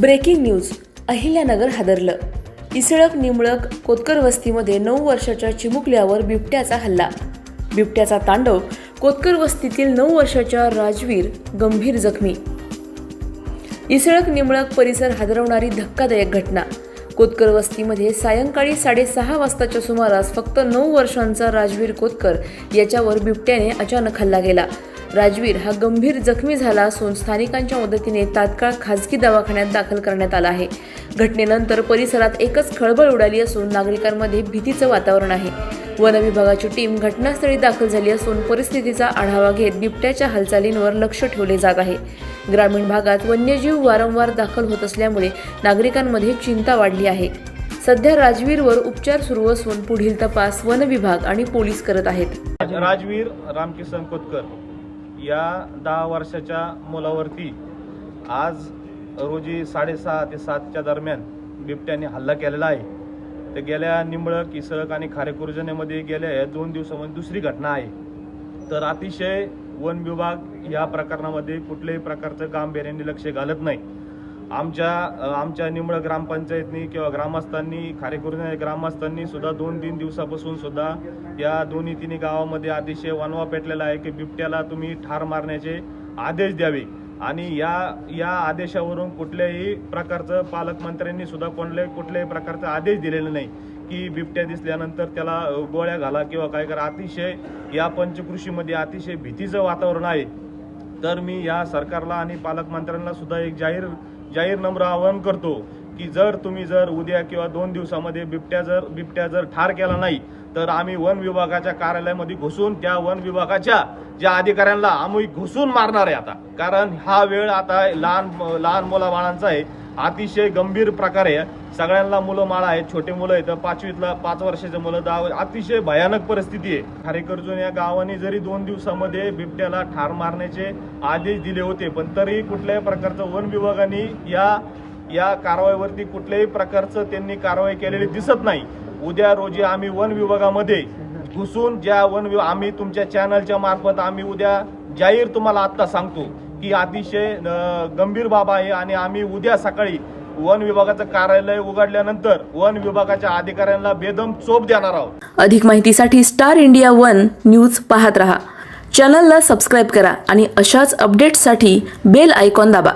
Breaking news Ahilyanagar हादरलं. इसळक निमळक कोतकर वस्तीमध्ये नऊ वर्षाच्या चिमुकल्यावर बिबट्याचा हल्ला. बिबट्याचा तांडव कोतकर वस्तीतील नऊ वर्षाच्या राजवीर गंभीर जखमी. इसळक निमळक परिसर हादरवणारी धक्कादायक घटना. कोतकर वस्तीमध्ये सायंकाळी साडेसहा वाजताच्या सुमारास फक्त नऊ वर्षांचा राजवीर कोतकर याच्यावर बिबट्याने अचानक हल्ला गेला राजवीर हा गंभीर जखमी झाला असून स्थानिकांच्या मदतीने तात्काळ खासगी दवाखान्यात दाखल करण्यात आला आहे. घटनेनंतर परिसरात एकच खळबळ उडाली असून नागरिकांमध्ये भीतीचं वातावरण आहे. वन विभागाची टीम घटनास्थळी दाखल झाली असून परिस्थितीचा आढावा घेत बिबट्याच्या हालचालींवर लक्ष ठेवले जात आहे. ग्रामीण भागात वन्यजीव वारंवार दाखल होत असल्यामुळे नागरिकांमध्ये चिंता वाढली आहे. सध्या राजवीरवर उपचार सुरू असून पुढील तपास वन विभाग आणि पोलीस करत आहेत. राजवीर रामकिसन कोतकर. या दहा वर्षाच्या मुलावरती आज रोजी साडेसहा ते सातच्या दरम्यान बिबट्याने हल्ला केलेला आहे. तर गेल्या निंबळक इसळक आणि खारेकुर्जनेमध्ये गेल्या या दोन दिवसामध्ये दुसरी घटना आहे. तर अतिशय वन विभाग या प्रकरणामध्ये कुठल्याही प्रकारचं गांभीर्याने लक्ष घालत नाही. आमच्या आमच्या निमळ ग्रामपंचायतनी किंवा ग्रामस्थांनी खारेकुर्णे ग्रामस्थांनी सुद्धा दोन तीन दिवसापासून सुद्धा या दोन्ही तिन्ही गावामध्ये अतिशय वनवा पेटलेला आहे की बिबट्याला तुम्ही ठार मारण्याचे आदेश द्यावे. आणि या या आदेशावरून कुठल्याही प्रकारचं पालकमंत्र्यांनी सुद्धा कोणल्याही कुठल्याही प्रकारचा आदेश दिलेला नाही की बिबट्या दिसल्यानंतर त्याला गोळ्या घाला किंवा काय करा. अतिशय या पंचकृषीमध्ये अतिशय भीतीचं वातावरण आहे. तर मी या सरकारला आणि पालकमंत्र्यांना सुद्धा एक जाहीर जाहीर नम्र आवाहन करतो की जर तुम्ही जर उद्या किंवा दोन दिवसामध्ये बिबट्या जर बिबट्या जर ठार केला नाही तर आम्ही वन विभागाच्या कार्यालयामध्ये घुसून त्या वन विभागाच्या ज्या अधिकाऱ्यांना आम्ही घुसून मारणार आहे आता. कारण हा वेळ आता लहान लहान मुलाबाळांचा आहे. अतिशय गंभीर प्रकारे सगळ्यांना मुलं माळा आहेत छोटे मुलं आहेत. पाचवीतला पाच वर्षाचे मुलं दहा अतिशय भयानक परिस्थिती आहे. खारेकर्जून या गावाने जरी दोन दिवसामध्ये बिबट्याला ठार मारण्याचे आदेश दिले होते पण तरी कुठल्याही प्रकारचं वन विभागाने या या कारवाईवरती कुठल्याही प्रकारचं त्यांनी कारवाई केलेली दिसत नाही. उद्या रोजी आम्ही वन विभागामध्ये घुसून ज्या वन आम्ही तुमच्या चॅनलच्या मार्फत आम्ही उद्या जाहीर तुम्हाला आत्ता सांगतो. की अतिशय गंभीर बाब आहे आणि आम्ही उद्या सकाळी वन विभागाचं कार्यालय उघडल्यानंतर वन विभागाच्या अधिकाऱ्यांना बेदम चोप देणार आहोत. अधिक माहितीसाठी स्टार इंडिया वन न्यूज पाहत रहा. चॅनलला सबस्क्राईब करा आणि अशाच अपडेट्ससाठी बेल आयकॉन दाबा.